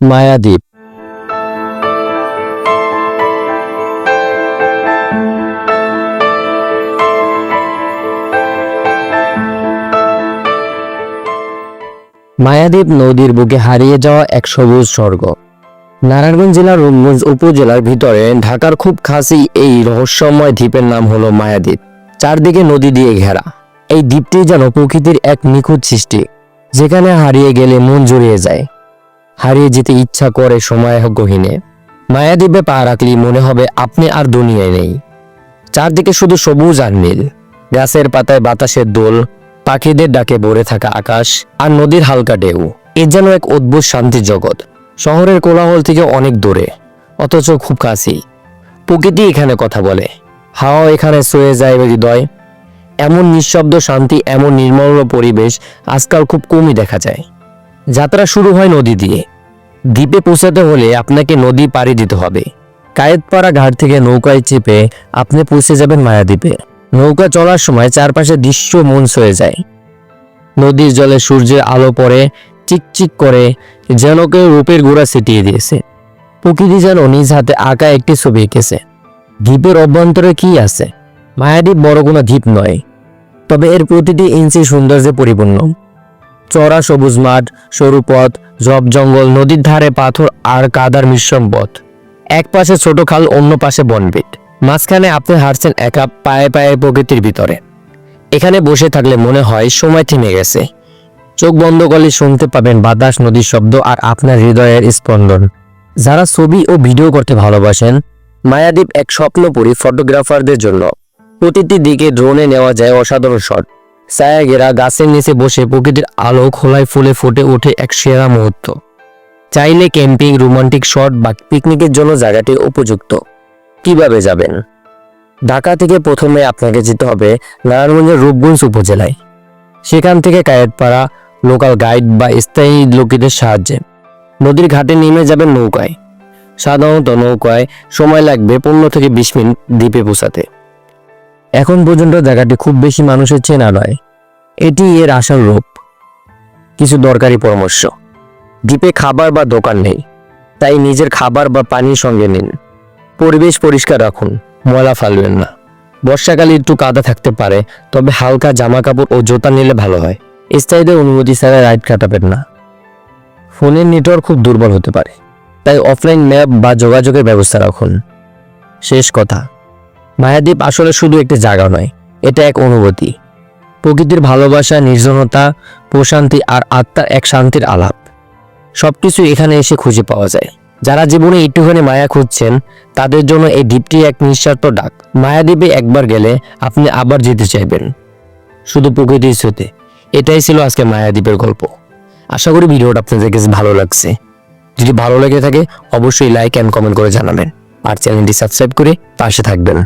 মায়াদ্বীপ। মায়াদ্বীপ নদীর বুকে হারিয়ে যাওয়া এক সবুজ স্বর্গ। নারায়ণগঞ্জ জেলার রূপগঞ্জ উপজেলার ভিতরে ঢাকার খুব খাসি এই রহস্যময় দ্বীপের নাম হলো মায়াদ্বীপ। চারদিকে নদী দিয়ে ঘেরা। এই দ্বীপটি যেন প্রকৃতির এক নিখুঁত সৃষ্টি, যেখানে হারিয়ে গেলে মন জুড়িয়ে যায়। হারিয়ে যেতে ইচ্ছা করে সময় গহীনে। মায়াদ্বীপে পা রাখলেই মনে হবে আপনি আর দুনিয়ায় নেই। চারদিকে শুধু সবুজ আর নীল। গাছের পাতায় বাতাসের দোল, পাখিদের ডাকে ভরে থাকা আকাশ, আর নদীর হালকা ঢেউ। এ যেন এক অদ্ভুত শান্তির জগৎ। শহরের কোলাহল থেকে অনেক দূরে, অথচ খুব কাছেই। প্রকৃতি এখানে কথা বলে। হাওয়া এখানে সয়ে যায় হৃদয়। এমন নিঃশব্দ শান্তি, এমন নির্মল পরিবেশ আজকাল খুব কমই দেখা যায়। যাত্রা শুরু হয় নদী দিয়ে। দ্বীপে পৌঁছাতে হলে আপনাকে নদী পাড়ি দিতে হবে। কায়েতপাড়া ঘাট থেকে নৌকায় চেপে আপনি পৌঁছে যাবেন মায়াদ্বীপে। নৌকা চলার সময় চারপাশে দৃশ্য মন ছয়ে যায়। নদীর জলে সূর্যের আলো পড়ে, চিকচিক করে, যেন কেউ রূপের গোড়া ছিটিয়ে দিয়েছে। প্রকৃতি যেন নিজ হাতে আঁকা একটি ছবি এঁকেছে। দ্বীপের অভ্যন্তরে কি আছে? মায়াদ্বীপ বড় কোনো দ্বীপ নয়, তবে এর প্রতিটি ইঞ্চি সৌন্দর্যে পরিপূর্ণ। চড়া সবুজ মাঠ, সরু পথ জব জঙ্গল, নদীর ধারে পাথর আর কাদার মিশ্রণ পথ। এক পাশে ছোট খাল, অন্য পাশে বনবিট। মাঝখানে আপনি হাঁটছেন একা, পায়ে পায়ে প্রকৃতির ভিতরে। এখানে বসে থাকলে মনে হয় সময় থেমে গেছে। চোখ বন্ধ করলে শুনতে পাবেন বাতাস, নদীর শব্দ আর আপনার হৃদয়ের স্পন্দন। যারা ছবি ও ভিডিও করতে ভালোবাসেন মায়াদ্বীপ এক স্বপ্নপুরী ফটোগ্রাফারদের জন্য প্রতিটি দিকে ড্রোনে নেওয়া যায় অসাধারণ শট। ছায়া ঘেরা গাছের নিচে বসে প্রকৃতির আলো খোলায় ফুলে ফুটে ওঠে এক সেরা মুহূর্ত। চাইলে ক্যাম্পিং, রোমান্টিক শট বা পিকনিকের জন্য জায়গাটি উপযুক্ত। কীভাবে যাবেন? ঢাকা থেকে প্রথমে আপনাকে যেতে হবে নারায়ণগঞ্জের রূপগঞ্জ উপজেলায়। সেখান থেকে কায়েতপাড়া, লোকাল গাইড বা স্থায়ী লোকেদের সাহায্যে। নদীর ঘাটে নেমে যাবেন নৌকায়। সাধারণত নৌকায় সময় লাগবে পনেরো থেকে বিশ মিনিট দ্বীপে পৌঁছাতে। এখন পর্যন্ত জায়গাটি খুব বেশি মানুষের চেনা নয়। এটি এর আসল রূপ। কিছু দরকারি পরামর্শ। দ্বীপে খাবার বা দোকান নেই, তাই নিজের খাবার বা পানির সঙ্গে নিন। পরিবেশ পরিষ্কার রাখুন, ময়লা ফালবেন না। বর্ষাকালে একটু কাদা থাকতে পারে, তবে হালকা জামা কাপড় ও জুতা নিলে ভালো হয়। স্থায়ীদের অনুমতি ছাড়া রাইড কাটাবেন না। ফোনের নেটওয়ার্ক খুব দুর্বল হতে পারে, তাই অফলাইন ম্যাপ বা যোগাযোগের ব্যবস্থা রাখুন। শেষ কথা মায়াদ্বীপ আসলে শুধু একটি জায়গা নয়, এটা এক অনুভূতি। প্রকৃতির ভালোবাসা, নির্জনতা, প্রশান্তি আর আত্মার এক শান্তির আলাপ। সবকিছু এখানে এসে খুঁজে পাওয়া যায়। যারা জীবনে একটুখানি মায়া খুঁজছেন, তাদের জন্য এই দ্বীপটি এক নিঃস্বার্থ ডাক। মায়াদ্বীপে একবার গেলে আপনি আবার যেতে চাইবেন। শুধু প্রকৃতির স্রোতে। এটাই ছিল আজকে মায়াদ্বীপের গল্প। আশা করি ভিডিওটা আপনাদের কাছে ভালো লাগছে। যদি ভালো লেগে থাকে, অবশ্যই লাইক অ্যান্ড কমেন্ট করে জানাবেন। আর চ্যানেলটি সাবস্ক্রাইব করে পাশে থাকবেন।